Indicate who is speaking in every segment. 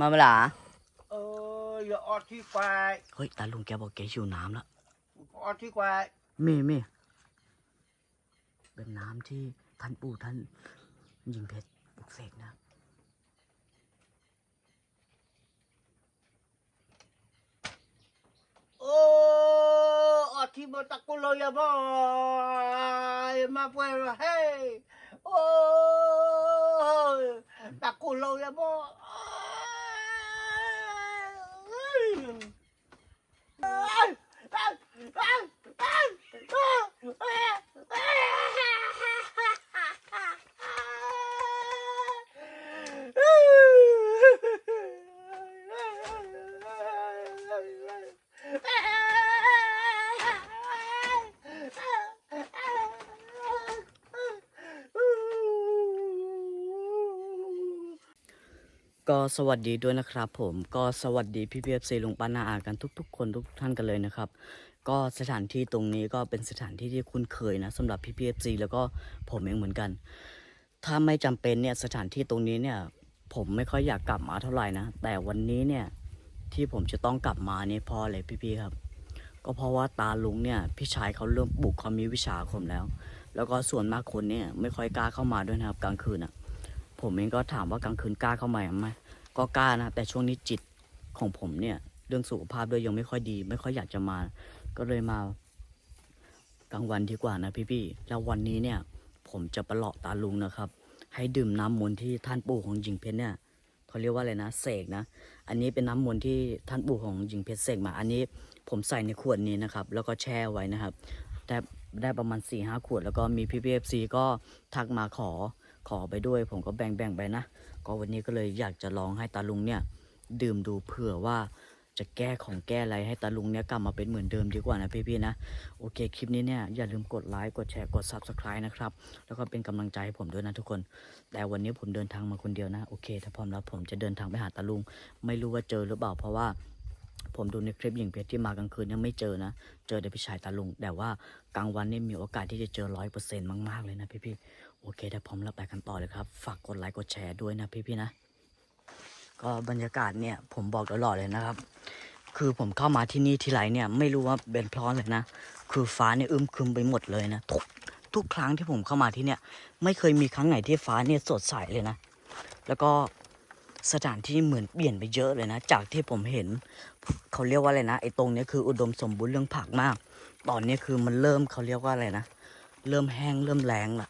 Speaker 1: มาเวลา
Speaker 2: เอออย่าออดที่ควาย
Speaker 1: เฮ้ยตาลุงแกบอกแกหิวน้ำแล้ว
Speaker 2: ออดที่ควาย
Speaker 1: มีมีเป็นน้ำที่ท่านปู่ท่านยิงเพชรปลุกเสกนะ
Speaker 2: โอ้ออดที่บนตะกุโลยาบอยมาเพื่อเฮ้ยโอ้ตะกุโลยาบอย
Speaker 1: ก็สวัสดีด้วยนะครับผมก็สวัสดีพี่พีเอฟซีลุงปานาอากันทุก ๆ คนทุกท่านกันเลยนะครับ ก็สถานที่ตรงนี้ก็เป็นสถานที่ที่คุ้นเคยนะสำหรับพี่พีเอฟซีแล้วก็ผมเองเหมือนกัน ถ้าไม่จำเป็นเนี่ยสถานที่ตรงนี้เนี่ย ผมไม่ค่อยอยากกลับมาเท่าไหร่นะ แต่วันนี้เนี่ยที่ผมจะต้องกลับมาเนี่ยเพราะอะไรพี่ๆครับ ก็เพราะว่าตาลุงเนี่ย พี่ชายเขาเริ่มปลูกความมีวิชาคมแล้ว แล้วก็ส่วนมากคนเนี่ยไม่ค่อยกล้าเข้ามาด้วยนะครับ กลางคืนอะ ผมเองก็ถามว่ากลางคืนกล้าเข้ามาไหมก็กล้านะแต่ช่วงนี้จิตของผมเนี่ย เรื่องสุขภาพด้วยยังไม่ค่อยดี ไม่ค่อยอยากจะมา ก็เลยมากลางวันดีกว่านะพี่ๆแล้ววันนี้เนี่ย ผมจะประหลอกตาลุงนะครับ ให้ดื่มน้ำมนต์ที่ท่านปู่ของหญิงเพชรเนี่ยเขาเรียกว่าอะไรนะเสกนะ อันนี้เป็นน้ำมนต์ที่ท่านปู่ของหญิงเพชรเสกมา อันนี้ผมใส่ในขวดนี้นะครับ แล้วก็แช่ไว้นะครับได้ได้ประมาณ4ี่ห้าขวด แล้วก็มีพี่พีเอฟซีก็ทักมาขอขอไปด้วย ผมก็แบ่งแบ่งไปนะ ก็วันนี้ก็เลยอยากจะลองให้ตาลุงเนี่ย ดื่มดูเผื่อว่า จะแก้ของแก้อะไรให้ตาลุงเนี่ยกลับมาเป็นเหมือนเดิมดีกว่านะพี่ๆนะ โอเคคลิปนี้เนี่ยอย่าลืมกดไลค์กดแชร์กด Subscribe นะครับ แล้วก็เป็นกำลังใจให้ผมด้วยนะทุกคน แต่วันนี้ผมเดินทางมาคนเดียวนะโอเค ถ้าพร้อมแล้วผมจะเดินทางไปหาตาลุง ไม่รู้ว่าเจอหรือเปล่าเพราะว่าผมดูในคลิปหญิงเพชรที่มากลางคืนเนี่ยไม่เจอนะ เจอแต่พี่ชายตาลุง แต่ว่ากลางวันนี่มีโอกาสที่จะเจอร้อยเปอร์เซ็นต์มากๆเลยนะพี่ๆโอเคถ้าพร้อมแล้วไปกันต่อเลยครับ ฝากกดไลค์กดแชร์ด้วยนะพี่ๆนะ ก็บรรยากาศเนี่ยผมบอกตลอดเลยนะครับ คือผมเข้ามาที่นี่ทีไรเนี่ยไม่รู้ว่าเป็นพราะอะไรนะ คือฟ้าเนี่ยอึมครึมไปหมดเลยนะทุกทุกครั้งที่ผมเข้ามาที่เนี่ย ไม่เคยมีครั้งไหนที่ฟ้าเนี่ยสดใสเลยนะ แล้วก็สถานที่เหมือนเปลี่ยนไปเยอะเลยนะ จากที่ผมเห็นเขาเรียกว่าอะไรนะไอ้ตรงเนี้ยคืออุดมสมบูรณ์เรื่องผักมาก ตอนนี้คือมันเริ่มเขาเรียกว่าอะไรนะ เริ่มแห้งเริ่มแรงละ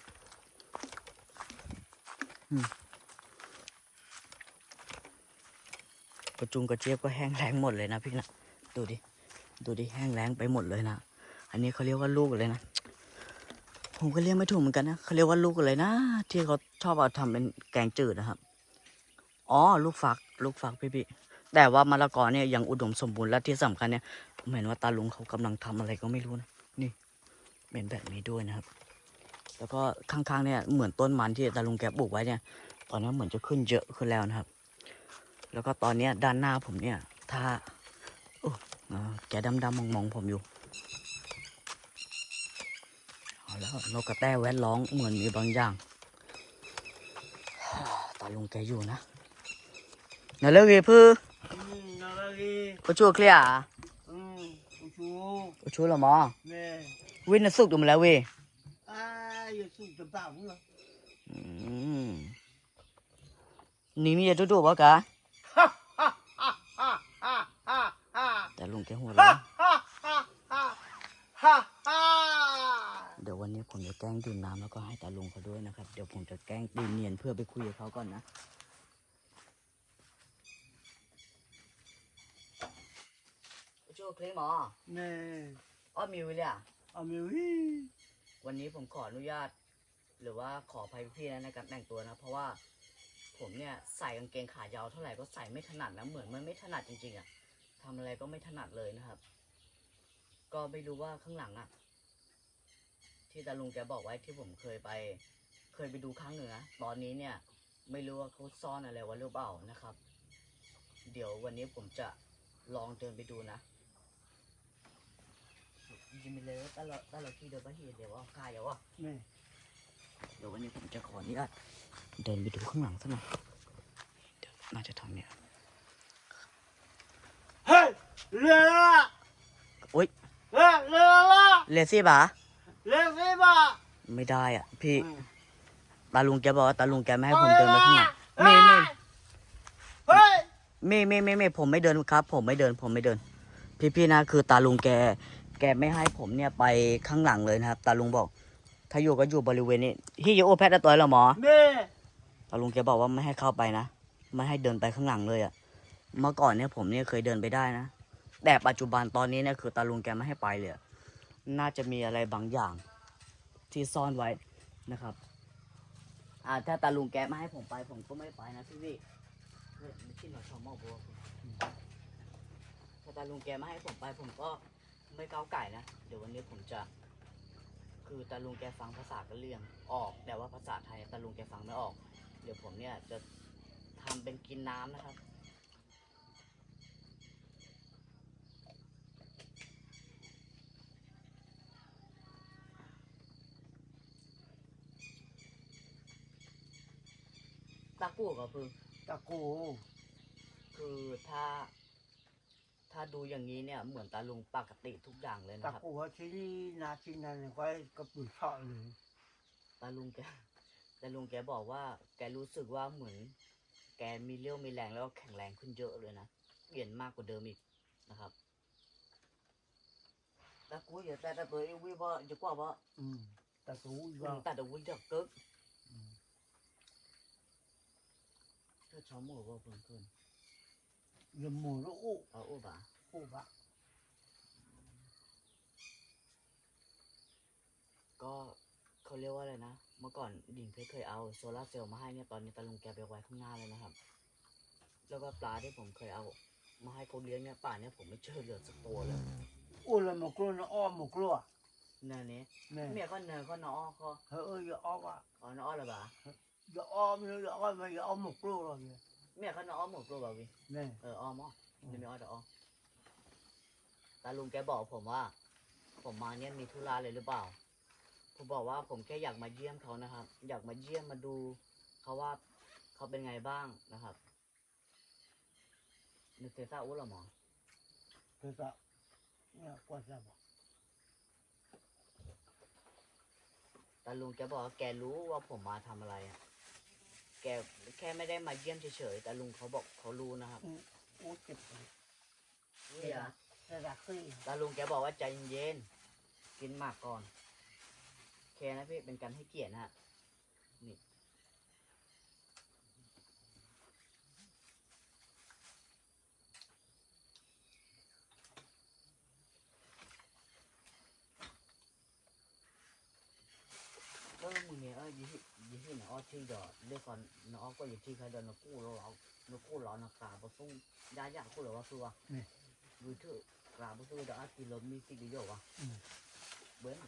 Speaker 1: อืมก ระจุงกระเจี๊ยบก็แห้งแรงหมดเลยนะพี่นะดูดิดูดิแห้งแล้งไปหมดเลยนะอันนี้เขาเรียกว่าลูกอะไรนะผมก็เรียกไม่ถูกเหมือนกันนะเขาเรียกว่าลูกอะไรนะ ที่เขาชอบเอาทำเป็นแกงจืดนะครับ อ๋อ ลูกฟัก ลูกฟักพี่พี่ๆแต่ว่ามะละกอเนี่ยยังอุดมสมบูรณ์และที่สำคัญเนี่ยผมเห็นว่าตาลุงเขากำลังทำอะไรก็ไม่รู้นะนี่เป็นแบบนี้ด้วยนะครับ แล้วก็ข้างๆเนี่ยเหมือนต้นมันที่ตาลุงแกปลูกไว้เนี่ย ตอนนี้เหมือนจะขึ้นเยอะขึ้นแล้วนะครับ แล้วก็ตอนเนี้ยด้านหน้าผมเนี่ย ถ้าโอ้อ่าแกดำๆมองๆผมอยู่เอาแล้วนกกระแต้แวดร้องเหมือนมีบางอย่างตาลุงแกอยู่นะนาเลิกเพื่อ
Speaker 2: อืมนั่นแหละดิ
Speaker 1: ก็ชั่วเคลียร์
Speaker 2: อืมกูชู
Speaker 1: ก็ชั่วละมอ
Speaker 2: แม่
Speaker 1: วินน่ะสุกดูมาแล้วเว้ย
Speaker 2: อ้ายอย่าสู้จะบ้ามึงเหรอ
Speaker 1: อืมนี่มีจะดูๆวะกะ
Speaker 2: ฮ่าฮ่าฮ่าฮ่าฮ่าฮ่าฮ่า
Speaker 1: แต่ ลุงแกหัวเราะ
Speaker 2: ฮ่าฮ่าฮ่าฮ่าฮ่า
Speaker 1: เดี๋ยววันนี้ผมจะแกล้งดื่มน้ำแล้วก็ให้ตาลุงเขาด้วยนะครับ เดี๋ยวผมจะแกล้งตีเนียนเพื่อไปคุยกับเขาก่อนนะช่วยเคลมหมอ
Speaker 2: แม่
Speaker 1: อ้อมิวเลยอะ
Speaker 2: เอามิวฮี
Speaker 1: วันนี้ผมขออนุญาต หรือว่าขออภัยพี่ๆนะในการแต่งตัวนะ เพราะว่าผมเนี่ยใส่กางเกงขายาวเท่าไหร่ก็ใส่ไม่ถนัดนะเหมือนมันไม่ถนัดจริงๆอะ่ะ ทำอะไรก็ไม่ถนัดเลยนะครับ ก็ไม่รู้ว่าข้างหลังอะ่ะที่ตาลุงแกบอกไว้ที่ผมเคยไป เคยไปดูครั้งหนึ่งนะตอนนี้เนี่ย ไม่รู้ว่าเขาซ่อนอะไรไว้หรือเปล่านะครับ เดี๋ยววันนี้ผมจะลองเดินไปดูนะยินไปเลยตลอดตลอดที่เดินไปเห็นเดี๋ยวว่าคายเดี๋ยวว่า
Speaker 2: แม่
Speaker 1: เดี๋ยววันนี้ผมจะขออนุญาตเดินไปดูข้างหลังสักหน่อยเดี๋ยวน่าจะทางเนี้ย
Speaker 2: เรือละ
Speaker 1: อุ๊ย
Speaker 2: เรือเรือละ
Speaker 1: เลซี่บา
Speaker 2: เรือสิบะ
Speaker 1: ไม่ได้อะ พี่
Speaker 2: อืม
Speaker 1: ตาลุงแกบอกว่าตาลุงแกไม่ให้ผมเดินไปข้างหลังเมย์เมย์
Speaker 2: เฮ้ย
Speaker 1: เมย์เมย์เมย์เมย์ผมไม่เดินครับ ผมไม่เดินผมไม่เดิน พี่พี่นะคือตาลุงแก แกไม่ให้ผมเนี่ยไปข้างหลังเลยนะครับ ตาลุงบอก ถ้าอยู่ก็อยู่บริเวณนี้ที่อยู่โอแพทย์ตัวเหรอหมอ
Speaker 2: แม่
Speaker 1: ตาลุงแกบอกว่าไม่ให้เข้าไปนะไม่ให้เดินไปข้างหลังเลยอะ่ะ เมื่อก่อนเนี่ยผมเนี่ยเคยเดินไปได้นะ แต่ปัจจุบันตอนนี้เนี่ยคือตาลุงแกไม่ให้ไปเลย น่าจะมีอะไรบางอย่างที่ซ่อนไว้นะครับอ่าถ้าตาลุงแกไม่ให้ผมไป ผมก็ไม่ไปนะพี่พี่ไม่คิดหน่อชอบมอบัวถ้าตาลุงแกไม่ให้ผมไป ผมก็ไม่ก้าวไก่นะ เดี๋ยววันนี้ผมจะ คือตาลุงแกฟังภาษากะเหรี่ยงออก แต่ว่าภาษาไทยตาลุงแกฟังไม่ออก เดี๋ยวผมเนี่ยจะทำเป็นกินน้ำนะครับ ตากูก็คือ
Speaker 2: ตะกู
Speaker 1: คือถ้า ถ้าดูอย่างนี้เนี่ย เหมือนตาลุงปกติทุกอย่างเลย
Speaker 2: ตะ
Speaker 1: นะครับ
Speaker 2: กูว่าที่นี่นาที่นั่นก็กระปุกเฉาะเลย
Speaker 1: ตาลุงแกแต่ลุงแกบอกว่า แกรู้สึกว่าเหมือน แกมีเรี่ยวมีแรงแล้วก็แข็งแรงขึ้นเยอะเลยนะเปลี่ยนมากกว่าเดิมอีกนะครับตากูอย่าแต่แต่ตัวเองวิว่าจะกว่าว่า
Speaker 2: อืมตะกู
Speaker 1: ลุ
Speaker 2: ว่าง
Speaker 1: แต่ตัววิจะเกิก เธอชอบหมูว่าเพิ่นเพิ่น
Speaker 2: ยมหมูลูกอู้
Speaker 1: เอาอุบะ
Speaker 2: อู้บะ
Speaker 1: ก็เขาเรียกว่าอะไรนะ เมื่อก่อนดิ่งเพชรเคยเอาโซลาร์เซลล์มาให้เนี่ยตอนนี้ตาลุงแกไปไว้ข้างหน้าเลยนะครับ แล้วก็ปลาที่ผมเคยเอามาให้เขาเลี้ยงเนี่ยป่านเนี่ยผมไม่เจอเหลือสักตัวเลย
Speaker 2: อู้เลยหมกลัวนะอ้อมหมกลัว
Speaker 1: เนินนี้
Speaker 2: แม่
Speaker 1: เมียก็เนินก็นอเขา
Speaker 2: เฮ้ยอย่าอ้อมอะ
Speaker 1: อ๋อนอเลยบ่า
Speaker 2: อย่าอ้อมอย่าอ้อมอย่าอ้อมหมกลัวเลย
Speaker 1: เมียก็นอหมดตัวบ่าวิ
Speaker 2: แม่
Speaker 1: เอออ้อมอ้อนี่ไม่อ้อแต่อ้อมตาลุงแกบอกผมว่า ผมมาเนี่ยมีธุระเลยหรือเปล่า ผมบอกว่าผมแค่อยากมาเยี่ยมเขานะครับ อยากมาเยี่ยมมาดูเขาว่าเขาเป็นไงบ้างนะครับนึกเซซ่าอุ้หรอหมอ
Speaker 2: เธอจะเนี่ยกว่าจะบอก
Speaker 1: ตาลุงแกบอกว่าแกรู้ว่าผมมาทำอะไรอะ แกแค่ไม่ได้มาเยี่ยมเฉยๆแต่ลุงเขาบอกเขารู้นะครับ
Speaker 2: อู้เจ็บเลย
Speaker 1: นี่อะ
Speaker 2: แต่ละขึ้น
Speaker 1: ตาลุงแกบอกว่าใจเย็นๆกินหมากก่อนโอเคนะพี่เป็นการให้เกียรตินะฮะนี่เออมึงเนี่ยเออยี่ที่ยี่ ที่นะอ้อที่ดอดเรียกก่อนนะอ้อก็อยู่ที่ใครเดินนะกู้แล้วเรานะกู้เรานะกาประซุ้งยาอยากกู้หรือว่าคือว่าดูเถอะกราบพระพุทธเจ้ากิโลมีสิกิโยวะเบิ้ล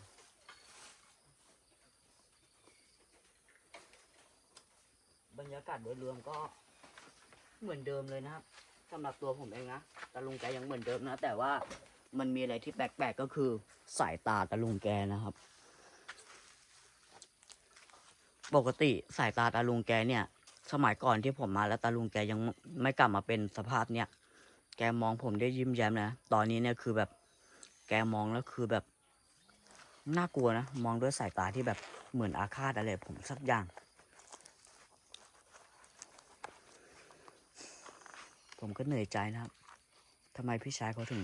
Speaker 1: บรรยากาศโดยรวมก็เหมือนเดิมเลยนะครับสำหรับตัวผมเองนะตาลุงแกยังเหมือนเดิมนะ แต่ว่ามันมีอะไรที่แปลกๆก็คือสายตาตาลุงแกนะครับ ปกติสายตาตาลุงแกเนี่ย สมัยก่อนที่ผมมาแล้วตาลุงแกยังไม่กลับมาเป็นสภาพเนี่ย แกมองผมได้ยิ้มแย้มนะ ตอนนี้เนี่ยคือแบบ แกมองแล้วคือแบบน่ากลัวนะ มองด้วยสายตาที่แบบเหมือนอาฆาตอะไรผมสักอย่าง ผมก็เหนื่อยใจนะครับทำไมพี่ชายเขาถึง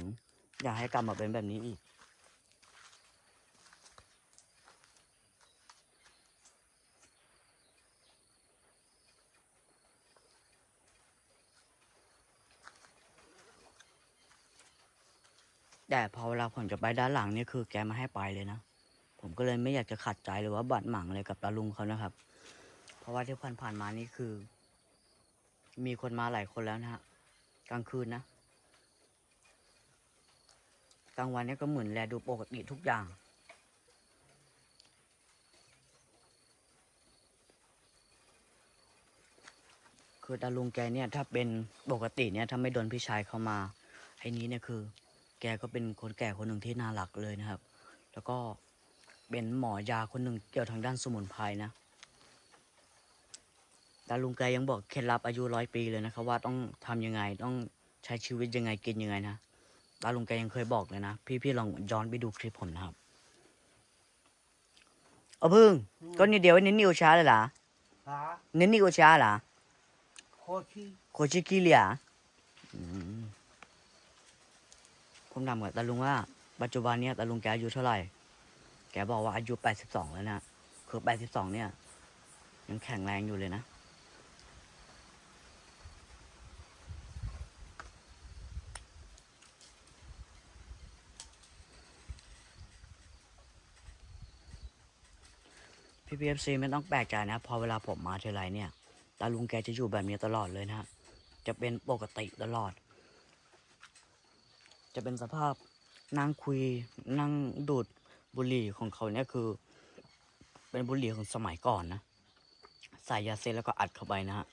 Speaker 1: อยากให้กลับมาเป็นแบบนี้อีก แต่พอเวลาผมจะไปด้านหลังนี่คือแกไม่ให้ไปเลยนะ ผมก็เลยไม่อยากจะขัดใจหรือว่าบาดหมางอะไรกับตาลุงเขานะครับ เพราะว่าที่ผ่านๆมานี่คือ มีคนมาหลายคนแล้วนะฮะกลางคืนนะกลางวันนี่ก็เหมือนแลดูปกติทุกอย่างคือตาลุงแกเนี่ยถ้าเป็นปกติเนี่ยถ้าไม่โดนพี่ชายเข้ามาไอ้นี้เนี่ยคือ แกก็เป็นคนแก่คนหนึ่งที่น่ารักเลยนะครับ แล้วก็เป็นหมอยาคนหนึ่งเกี่ยวทางด้านสมุนไพรนะตาลุงแกยังบอกเคล็ดลับอายุร้อยปีเลยนะครับว่าต้องทำยังไงต้องใช้ชีวิตยังไงกินยังไงนะตาลุงแกยังเคยบอกเลยนะพี่พี่ลองย้อนไปดูคลิปผมนะครับเอาพึ่งก็นี่เดียวนี่นี่โอชาเลยล่ะ
Speaker 2: ฮะ
Speaker 1: นี่นี่โอชาล่ะ
Speaker 2: โคชี
Speaker 1: โคชิกิเลียอืม ผมถามกับตาลุงว่า ปัจจุบันเนี้ยตาลุงแกอายุเท่าไหร่ แกบอกว่าอายุ82แล้วนะ คือ82เนี่ย ยังแข็งแรงอยู่เลยนะพี่พีเอฟซีไม่ต้องแปลกใจนะ พอเวลาผมมาเทไรเนี่ย ตาลุงแกจะอยู่แบบนี้ตลอดเลยนะ จะเป็นปกติตลอด จะเป็นสภาพนั่งคุยนั่งดูดบุหรี่ของเขาเนี่ยคือ เป็นบุหรี่ของสมัยก่อนนะใส่ยาเสพแล้วก็อัดเข้าไปนะฮะ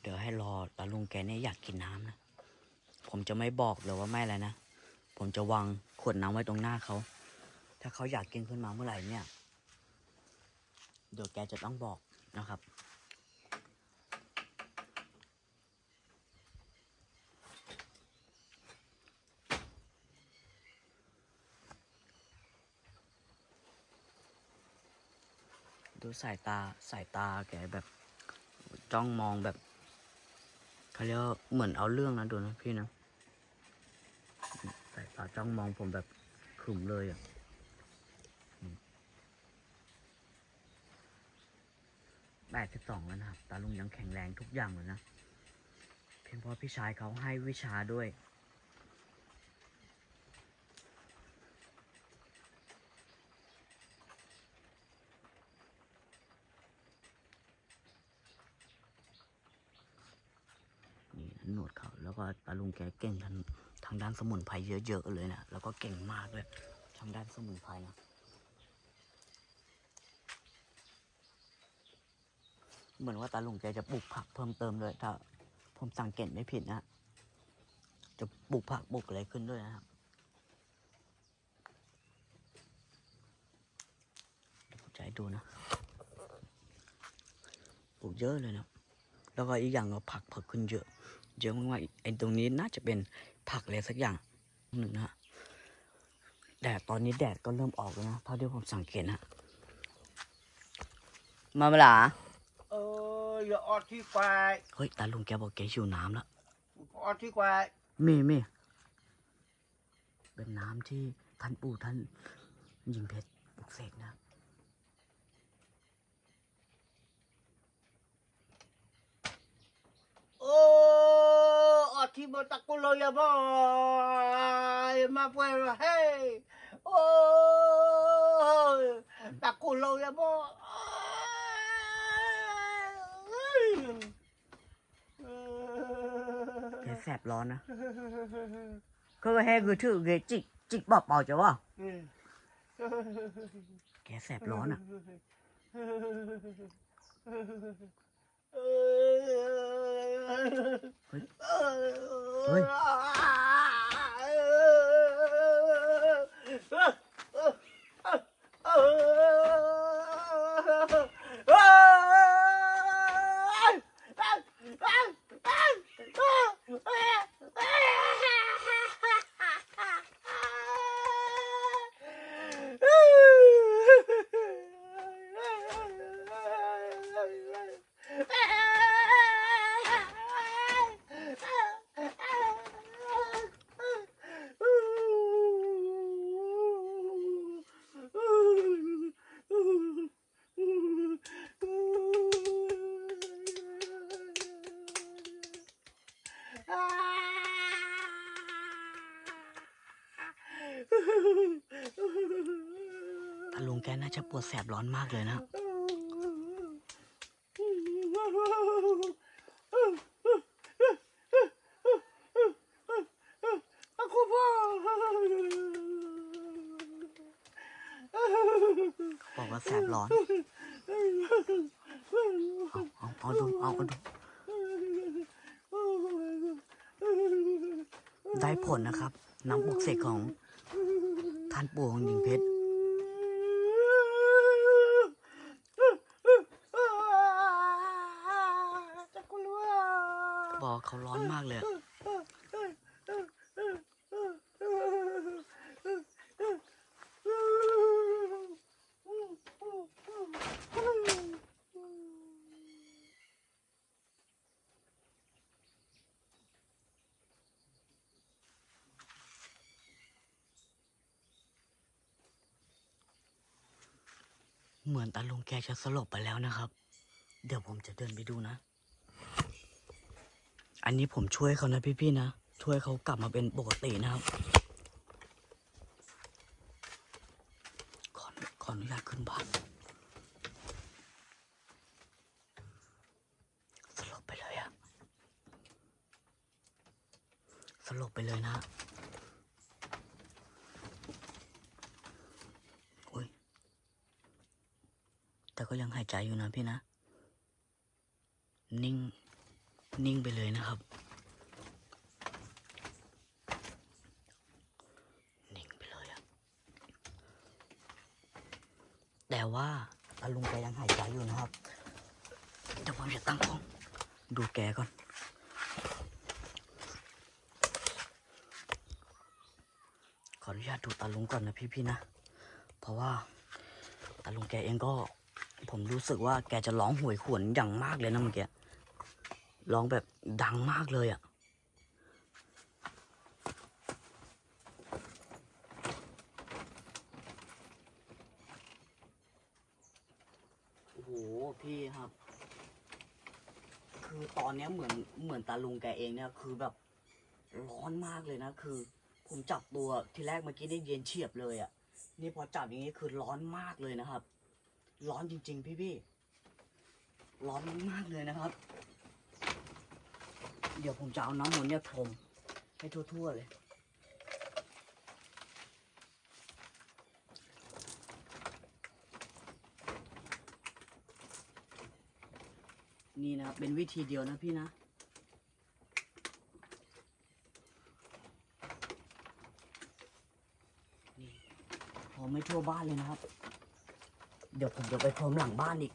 Speaker 1: เดี๋ยวให้รอตาลุงแกเนี่ยอยากกินน้ำนะ ผมจะไม่บอกเลยว่าไม่อะไรนะ ผมจะวางขวดน้ำไว้ตรงหน้าเขา ถ้าเขาอยากกินขึ้นมาเมื่อไหร่เนี่ย เดี๋ยวแกจะต้องบอกนะครับ ดูสายตาสายตาแกแบบจ้องมองแบบเขาเรียกเหมือนเอาเรื่องนะดูนะพี่นะสายตาจ้องมองผมแบบขึมเลยอะ่ะ 82 แล้วนะครับ ตาลุงยังแข็งแรงทุกอย่างเลยนะ เพียงเพราะพี่ชายเขาให้วิชาด้วยนี่หนวดเขาแล้วก็ตาลุงแกเก่งทางทางด้านสมุนไพรเยอะๆเลยนะ แล้วก็เก่งมากเลยทางด้านสมุนไพรนะ เหมือนว่าตาลุงแกจะปลูกผักเพิ่มเติมเลยถ้าผมสังเกตไม่ผิดนะจะปลูกผักปลูกอะไรขึ้นด้วยนะครับเดี๋ยวผมจะให้ดูนะปลูกเยอะเลยนะแล้วก็อีกอย่างก็ผักเผือกขึ้นเยอะเยอะมากๆไอ้ตรงนี้น่าจะเป็นผักอะไรสักอย่างหนึ่งนะแดดตอนนี้แดดก็เริ่มออกแล้วนะเท่าที่ผมสังเกตนะมาเวลา
Speaker 2: อออย่าออดที่ควาย
Speaker 1: เฮ้ยตาลุงแกบอกแกหิวน้ำแล้ว
Speaker 2: ออดที่ควาย
Speaker 1: เมเมเป็นน้ำที่ท่านปู่ท่านยิงเพชรปลุกเสกนะ
Speaker 2: โอ้ออดที่บนตะกุโลยาบอยมาเพื่อเฮ้ยโอ้ตะกุโลยาบอย
Speaker 1: แกแสบร้อนนะก็ให้คือชื่อเกจิกจิกบอกเปล่าจะว่าแกแสบร้อนอะเฮ้ยเฮ้ย ลุงแกน่าจะปวดแสบร้อนมากเลยนะ
Speaker 2: คุณพ่อ
Speaker 1: บอกว่าแสบร้อน เอาเอาเอาดูเอาเอาดู ได้ผลนะครับ น้ำปลุกเสกของท่านปู่ของหญิงเพชร เขาร้อนมาก เลยเหมือนตาลุงแกจะสลบไปแล้วนะครับ เดี๋ยวผมจะเดินไปดูนะ อันนี้ผมช่วยเขานะพี่ๆนะ ช่วยเขากลับมาเป็นปกตินะครับ ขอขออนุญาตขึ้นบ้านสลบไปเลยอะสลบไปเลยนะโอ้ยแต่ก็ยังหายใจอยู่นะพี่นะ นิ่ง นิ่งไปเลยนะครับ นิ่งไปเลยอะแต่ว่าตาลุงแกยังหายใจอยู่นะครับเดี๋ยวผมจะตั้งกล้องดูแกก่อนขออนุญาตดูตาลุงก่อนนะพี่ๆนะ เพราะว่าตาลุงแกเองก็ผมรู้สึกว่าแกจะร้องหวยหวนอย่างมากเลยนะเมื่อกี้ ร้องแบบดังมากเลยอะ่ะโอ้โหพี่ครับ คือตอนเนี้ยเหมือนเหมือนตาลุงแกเองเนี่ยคือแบบร้อนมากเลยนะคือ ผมจับตัวทีแรกเมื่อกี้ได้เย็นเฉียบเลยอะ่ะ นี่พอจับอย่างนี้คือร้อนมากเลยนะครับ ร้อนจริง ๆ พี่ๆร้อนมากเลยนะครับ เดี๋ยวผมจะเอาน้ำมนต์เนี่ยพรมให้ทั่วๆเลย นี่นะครับเป็นวิธีเดียวนะพี่นะนี่พรมไม่ทั่วบ้านเลยนะครับ เดี๋ยวผมจะไปพรมหลังบ้านอีก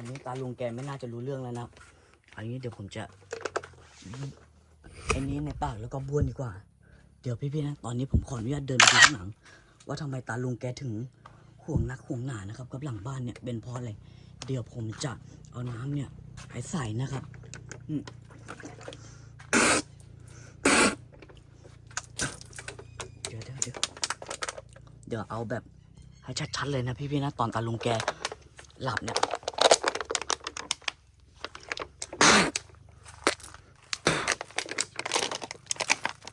Speaker 1: อนนี้ตาลุงแกไม่น่าจะรู้เรื่องแล้วนะอันนี้เดี๋ยวผมจะไอ้นี้ในปากแล้วก็บ้วนดีกว่า เดี๋ยวพี่ๆนะตอนนี้ผมขออนุญาตเดินไปดูข้างหลัง ว่าทำไมตาลุงแกถึงห่วงนักห่วงหนานะครับ กับหลังบ้านเนี่ยเป็นเพราะอะไรเดี๋ยวผมจะเอาน้ำเนี่ยให้ใส่นะครับเดี๋ยวเดี๋ยวเดี๋ยวเดี๋ยวเอาแบบให้ชัดๆเลยนะพี่ๆนะตอนตาลุงแกหลับเนี่ย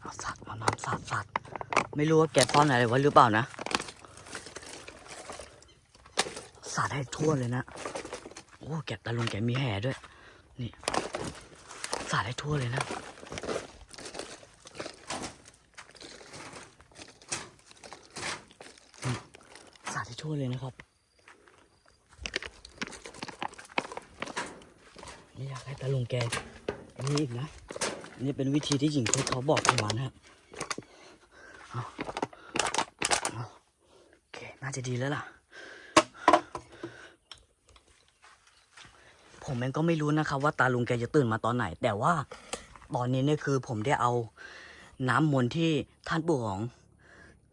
Speaker 1: เอาสัตว์เอาน้ำสาดสัตว์ ไม่รู้ว่าแกซ่อนอะไรไว้หรือเปล่านะ สาดให้ทั่วเลยนะ โอ้แกตาลุงแกมีแห่ด้วย นี่ สาดให้ทั่วเลยนะสาดให้ทั่วเลยนะครับ ไม่อยากให้ตาลุงแกอันนี้อีกนะนนี้เป็นวิธีที่หญิงเพชรเขาบอกผมมาณนะครับเอาเอา โอเค น่าจะดีแล้วล่ะ ผมเองก็ไม่รู้นะครับว่าตาลุงแกจะตื่นมาตอนไหน แต่ว่าตอนนี้เนี่ยคือผมได้เอาน้ำมนต์ที่ท่านปู่ของ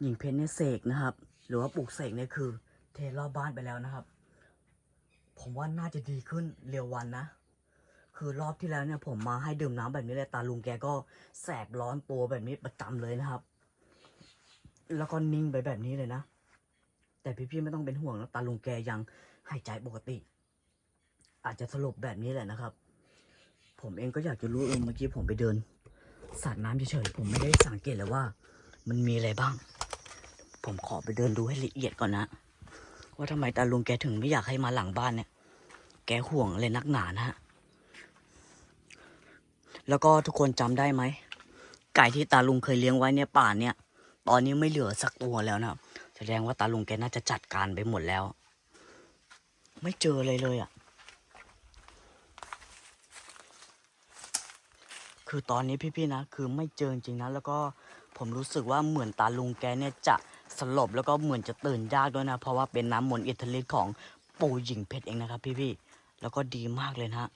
Speaker 1: หญิงเพชรเนี่ยเสกนะครับ หรือว่าปลูกเสกเนี่ยคือ เทรอบบ้านไปแล้วนะครับ ผมว่าน่าจะดีขึ้นเร็ววันนะคือรอบที่แล้วเนี่ยผมมาให้ดื่มน้ำแบบนี้เลยตาลุงแกก็แสบร้อนตัวแบบนี้ประจำเลยนะครับ แล้วก็นิ่งไปแบบนี้เลยนะ แต่พี่ๆไม่ต้องเป็นห่วงนะตาลุงแกยังหายใจปกติ อาจจะสลบแบบนี้แหละนะครับ ผมเองก็อยากจะรู้เองเมื่อกี้ผมไปเดินสาดน้ำเฉยๆผมไม่ได้สังเกตเลยว่า มันมีอะไรบ้าง ผมขอไปเดินดูให้ละเอียดก่อนนะว่าทำไมตาลุงแกถึงไม่อยากให้มาหลังบ้านเนี่ย แกห่วงอะไรนักหนานะฮะ แล้วก็ทุกคนจำได้ไหม ไก่ที่ตาลุงเคยเลี้ยงไว้เนี่ยป่านเนี่ย ตอนนี้ไม่เหลือสักตัวแล้วนะครับแสดงว่าตาลุงแกน่าจะจัดการไปหมดแล้ว ไม่เจอเลยเลยอะ่ะ คือตอนนี้พี่ๆนะ คือไม่เจอจริงนะ แล้วก็ผมรู้สึกว่าเหมือนตาลุงแกเนี่ยจะสลบแล้วก็เหมือนจะตื่นยากด้วยนะ เพราะว่าเป็นน้ำมนต์อิทธิฤทธิ์ของปู่หญิงเพชรเองนะครับ พี่ๆ แล้วก็ดีมากเลยนะฮะ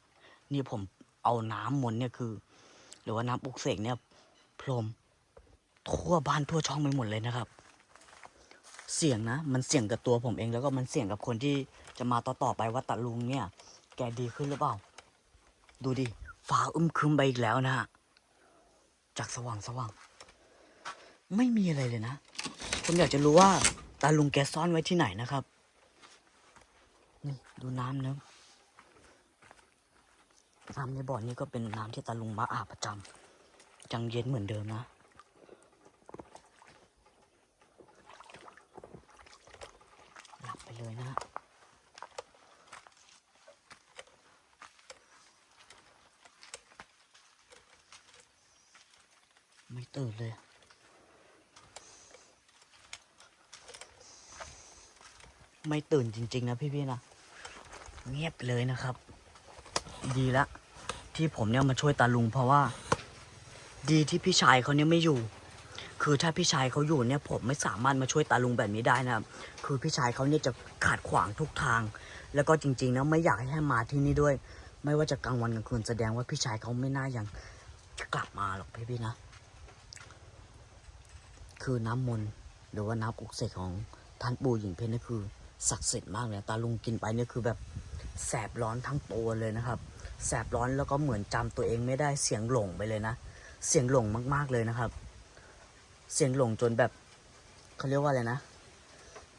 Speaker 1: นี่ผมเอาน้ำมนต์เนี่ยคือ หรือว่าน้ำปลุกเสกเนี่ยพรม ทั่วบ้านทั่วช่องไปหมดเลยนะครับ เสียงนะ มันเสียงกับตัวผมเองแล้วก็มันเสียงกับคนที่จะมาต่อๆไปว่าตาลุงเนี่ย แกดีขึ้นหรือเปล่า ดูดิฟ้าอึมครึมไปอีกแล้วนะฮะจากสว่างสว่างไม่มีอะไรเลยนะผมอยากจะรู้ว่าตาลุงแกซ่อนไว้ที่ไหนนะครับนี่ดูน้ำนะน้ำในบ่อนี้ก็เป็นน้ำที่ตาลุงมาอาบประจำจังเย็นเหมือนเดิมนะ หลับไป เลยนะไม่ตื่นเลยไม่ตื่นจริง ๆ นะพี่ๆนะ เงียบเลยนะครับ ดีละ ที่ผมเนี่ยมาช่วยตาลุงเพราะว่า ดีที่พี่ชายเขาเนี่ยไม่อยู่ คือถ้าพี่ชายเขาอยู่เนี่ยผมไม่สามารถมาช่วยตาลุงแบบนี้ได้นะครับ คือพี่ชายเขาเนี่ยจะขาดขวางทุกทาง แล้วก็จริงๆนะไม่อยากให้มาที่นี่ด้วย ไม่ว่าจะกลางวันกลางคืนแสดงว่าพี่ชายเขาไม่น่ายังกลับมาหรอกพี่ๆนะ คือน้ำมนต์หรือว่าน้ำปลุกเสกของท่านปู่หญิงเพชรนี่คือศักดิ์สิทธิ์มากเลยตาลุงกินไปเนี่ยคือแบบแสบร้อนทั้งตัวเลยนะครับ แสบร้อนแล้วก็เหมือนจำตัวเองไม่ได้เสียงหลงไปเลยนะ เสียงหลงมากๆเลยนะครับ เสียงหลงจนแบบเขาเรียกว่าอะไรนะ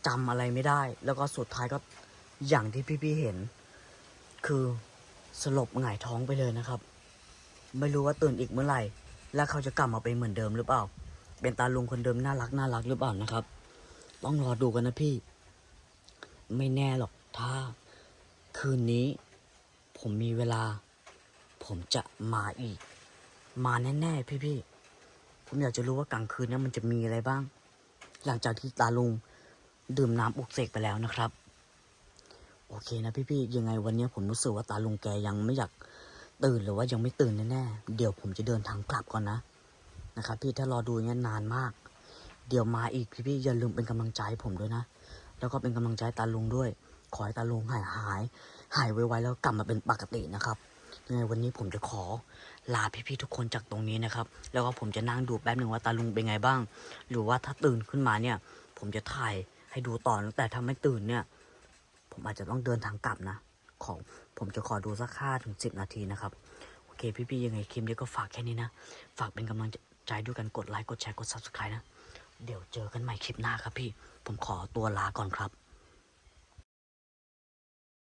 Speaker 1: จำอะไรไม่ได้ แล้วก็สุดท้ายก็อย่างที่พี่ๆเห็น คือสลบหงายท้องไปเลยนะครับ ไม่รู้ว่าตื่นอีกเมื่อไหร่ แล้วเขาจะกลับมาเป็นเหมือนเดิมหรือเปล่า เป็นตาลุงคนเดิมน่ารักน่ารักหรือเปล่านะครับ ต้องรอดูกันนะพี่ ไม่แน่หรอกถ้า คืนนี้ ผมมีเวลา ผมจะมาอีก มาแน่ๆพี่ๆ ผมอยากจะรู้ว่ากลางคืนนี้มันจะมีอะไรบ้าง หลังจากที่ตาลุงดื่มน้ำปลุกเสกไปแล้วนะครับ โอเคนะพี่ๆยังไงวันนี้ผมรู้สึกว่าตาลุงแกยังไม่อยากตื่นหรือว่ายังไม่ตื่นแน่ๆเดี๋ยวผมจะเดินทางกลับก่อนนะนะครับ พี่ถ้ารอดูอย่างนี้นนานมาก เดี๋ยวมาอีกพี่ๆอย่าลืมเป็นกำลังใจผมด้วยนะ แล้วก็เป็นกำลังใจตาลุงด้วย ขอให้ตาลุงหายหาย หายไวๆแล้วกลับมาเป็นปกตินะครับ ยังไงวันนี้ผมจะขอลาพี่ๆทุกคนจากตรงนี้นะครับ แล้วก็ผมจะนั่งดูแป๊บหนึ่งว่าตาลุงเป็นไงบ้าง หรือว่าถ้าตื่นขึ้นมาเนี่ย ผมจะถ่ายให้ดูต่อแต่ถ้าไม่ตื่นเนี่ย ผมอาจจะต้องเดินทางกลับนะ ของผมจะขอดูสักห้าถึงสิบนาทีนะครับ โอเค พี่ๆยังไงคลิปนี้ก็ฝากแค่นี้นะ ฝากเป็นกำลังใจด้วยกันกดไลค์กดแชร์กด subscribe นะ เดี๋ยวเจอกันใหม่คลิปหน้าครับพี่ ผมขอตัวลาก่อนครับ